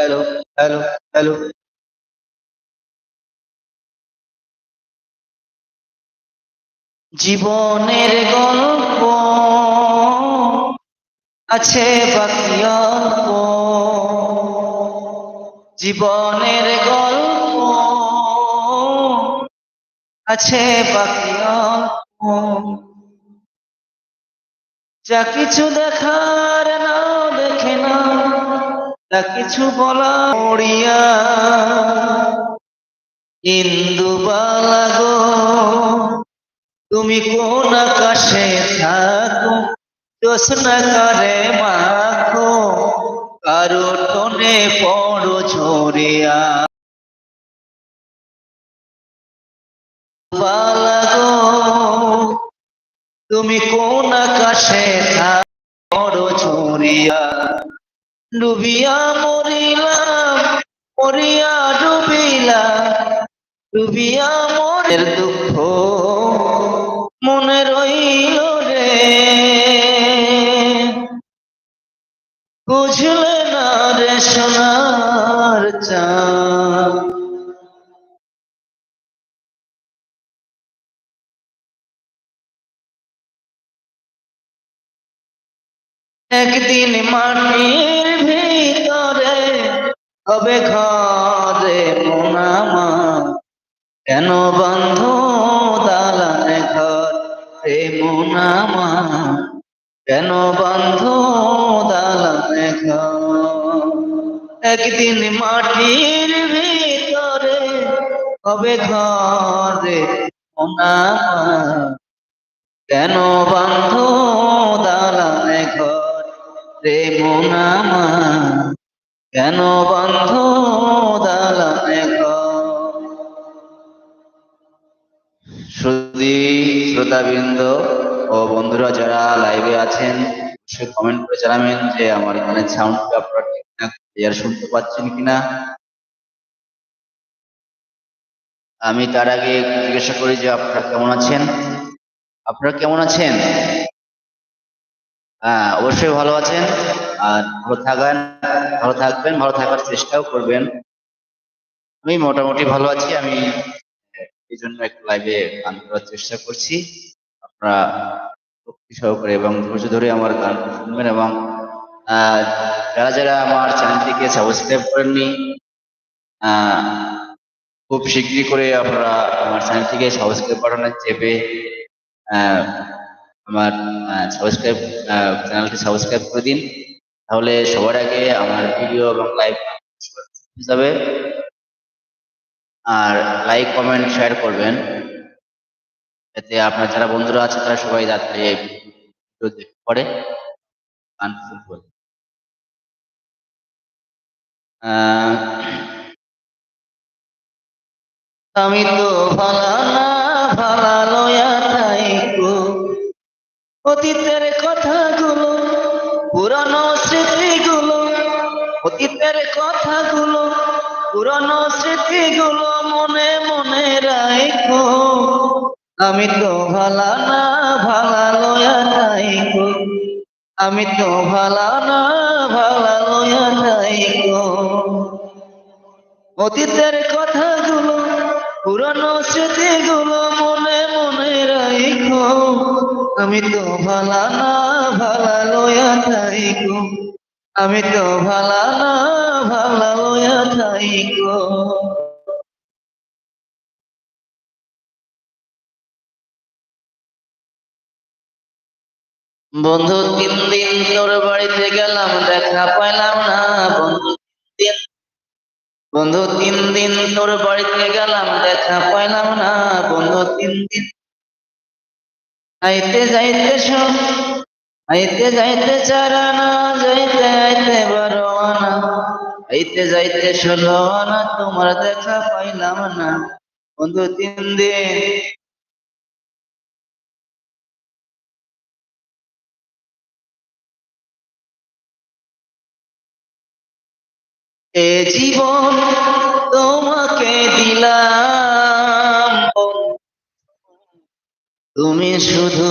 Hello hello hello জীবনের গল্প আছে বাকি অল্প। জীবনের গল্প আছে বাকি অল্প। যা কিছু দেখে যা কিছু বলা মরিয়া ইন্দু বালাগো তুমি কোন আকাশে থাকো? জোসনা করে মাখো, কারও টনে পড়ো ঝরিয়া। বালাগো তুমি কোন আকাশে থাকো ঝরিয়া। ডুবিয়া মরিলাম মরিয়া ডুবিলা, ডুবিয়া মনের দুঃখ মনে রইল রে। বুঝলে না রে সোনার চাঁদ। একদিন মাটির হবে ঘরে মোনামা কেন বন্ধ দালানে ঘর রে মোনামা কেন বন্ধ দালানে ঘর? একদিন মাটির ভিতরে হবে ঘরে মোনামা কেন বন্ধ দালানে ঘর রে কেন বন্ধ দালানে শ্রুতি শ্রোতাবৃন্দ ও বন্ধুরা যারা লাইভে আছেন, অবশ্যই কমেন্ট করে জানাবেন যে আমার এখানে সাউন্ড আপনারা ঠিকঠাক ক্লিয়ার শুনতে পাচ্ছেন কিনা। আমি তার আগে জিজ্ঞাসা করি যে আপনারা কেমন আছেন? আপনারা কেমন আছেন? হ্যাঁ অবশ্যই ভালো আছেন। আর ভালো থাকেন ভালো থাকবেন, ভালো থাকার চেষ্টাও করবেন। আমি মোটামুটি ভালো আছি, আমি এই জন্য একটু লাইভে গান করার চেষ্টা করছি। আপনারা ভক্তি সহকারে এবং ধৈর্য ধরে আমার গান শুনবেন এবং যারা যারা আমার চ্যানেলটিকে সাবস্ক্রাইব করেননি খুব শীঘ্রই করে আপনারা আমার চ্যানেলটিকে সাবস্ক্রাইব বাটনে চেপে আমার সাবস্ক্রাইব চ্যানেলটি সাবস্ক্রাইব করে দিন। তাহলে সবার আগে আমার ভিডিও এবং লাইভ যাবে। আর লাইক কমেন্ট শেয়ার করবেন। এতে আপনার যারা বন্ধুরা আছে, তারা সবাই যাতে পারে। আমি তো ভালা না অতীতের কথাগুলো পুরানো স্মৃতিগুলো, অতীতের কথাগুলো, পুরানো স্মৃতিগুলো মনে মনে রাখো আমি তো ভালা না, ভালা লয়া থাইকো আমি তো ভালা না, ভালা লয়া থাইকো অতীতের কথাগুলো, পুরানো স্মৃতিগুলো মনে মনে রাখো আমি তো ভালা না ভালা লয়া থাইকো আমি তো ভালা না ভালা লয়া থাইকো বন্ধু, তিন দিন তোর বাড়িতে গেলাম, দেখা পাইলাম না। বন্ধু, তিন বন্ধু, তিন দিন তোর বাড়িতে গেলাম, দেখা পাইলাম না। বন্ধু, তিন দিন আইতে যাইতে সব আইতে যাইতে চারানা যাইতে আইতে বারো আনা। আইতে যাইতে ষোলো আনা, তোমার দেখা পাইলাম না। বন্ধু, তিন দিন এ জীবন তোমাকে দিলাম। তুমি শুধু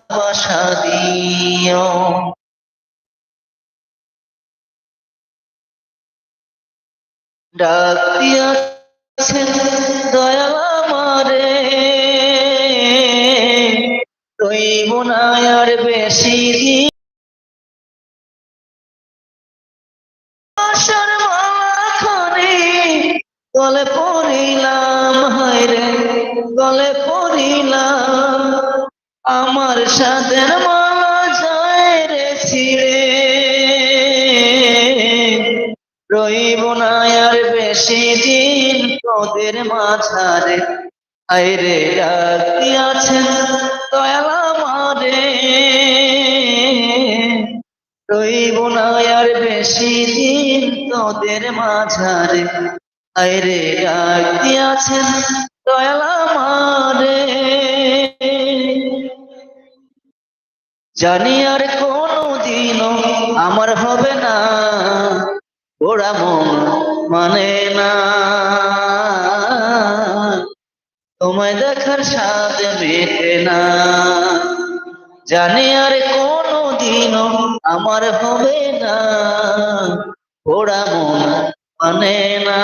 ভালোবাসা দিও। ডাক দিয়াছে দয়াল আমারে। রইব না বেশি দিন গলে পড়িলাম হায়রে, গলে পড়িলাম আমার সাদের মালা যায় রে ছিড়ে। রইব না আর বেশি দিন তোদের মাঝারে। আইরে ডাক দিয়াছেন দয়াল আমারে। রইব না আর বেশি দিন তোদের মাঝারে। আইরে ডাক দিয়াছেন দয়াল আমারে। জানি আর দিনও আমার হবে না। ওরা মন মানে না। তোমায় দেখার স্বাদ মেটে না। জানি আর কোনো দিনও আমার হবে না। ওরা মন মানে না।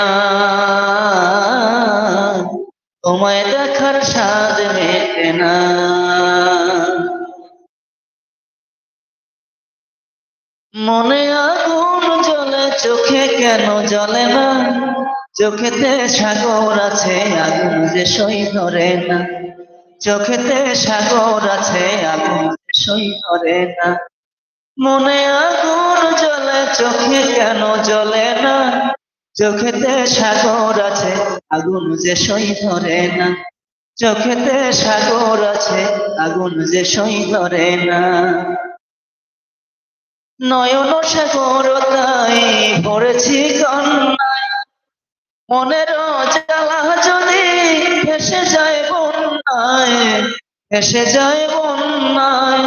তোমায় দেখার স্বাদ মেটে না। মনে আগুন জ্বলে, চোখে কেন জ্বলে না? চোখেতে সাগর আছে, আগুন যে সই ধরে না। চোখেতে সাগর আছে, আগুন যে সই ধরে না। মনে আগুন জ্বলে, চোখে কেন জ্বলে না? চোখেতে সাগর আছে, আগুন যে সই ধরে না। চোখেতে সাগর আছে, আগুন যে সই ধরে না। নয়ন সাগর তাই পড়েছি কন্যায় মনের জ্বালা যদি ভেসে যায় বন্যায়, ভেসে যায় বন্যায়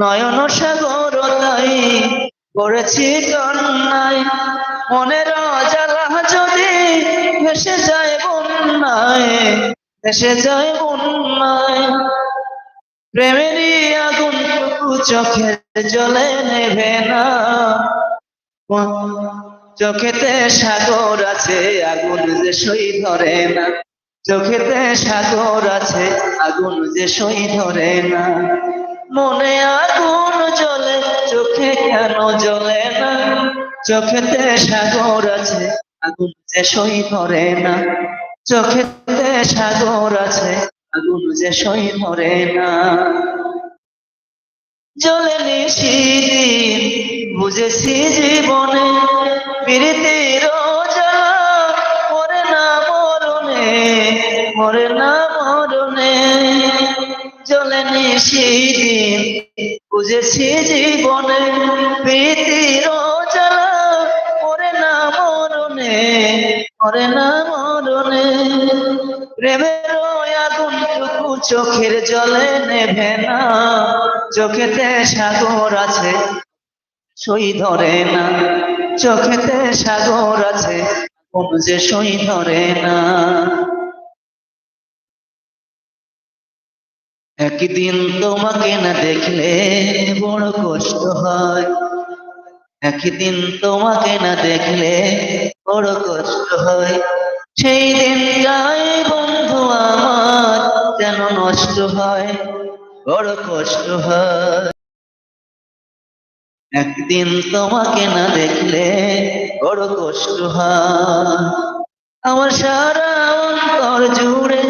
নয়ন সাগর তাই পড়েছি কন্যায় মনের জ্বালা যদি ভেসে যায় বন্যায়, ভেসে যায় বন্যায়। প্রেমেরই আগুন চোখের জলে নেবে না। চোখেতে সাগর আছে, আগুন যে সই ধরে না। চোখেতে সাগর আছে, আগুন যে সই ধরে না। মনে আগুন জ্বলে, চোখে কেন জ্বলে না? চোখেতে সাগর আছে, আগুন যে সই ধরে না। চোখেতে সাগর আছে, আগুন যে সই ধরে না। জ্বলে নিশিদিন বুঝেছি জীবনে প্রীতির জ্বালা মরে না মরণে, মরে না মরণে। জ্বলে নিশিদিন বুঝেছি জীবনে প্রীতির জ্বালা মরে না মরণে, মরে না মরণে। প্রেমের আগুন টুকু চোখের জলে নেভে না। চোখেতে সাগর আছে, সই ধরে না। চোখেতে সাগর আছে কোন যে সই ধরে না। একদিন তোমাকে না দেখলে বড় কষ্ট হয়। একদিন তোমাকে না দেখলে বড় কষ্ট হয়। সেই দিন যাই বন্ধু আমার যেন নষ্ট হয়, বড় কষ্ট হয়। একদিন তোমাকে না দেখলে বড় কষ্ট হয়। আমার সারা অন্তর জুড়ে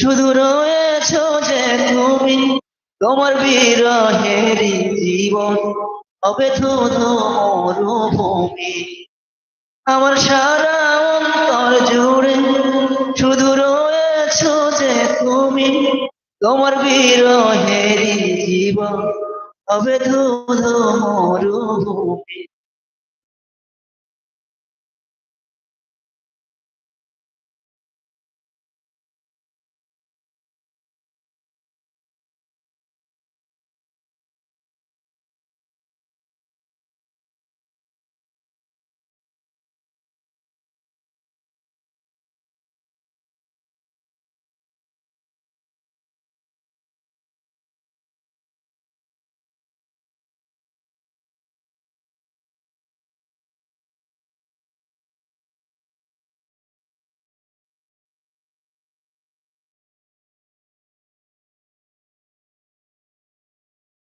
শুধু রয়েছ যে তুমি, তোমার বিরহেরই জীবন হবে ধুধু মরুভূমি আমার সারা অন্তর জুড়ে শুধু রয়েছ তুমি তোমার বিরহের জীবন হবে ধুধু মরুভূমি।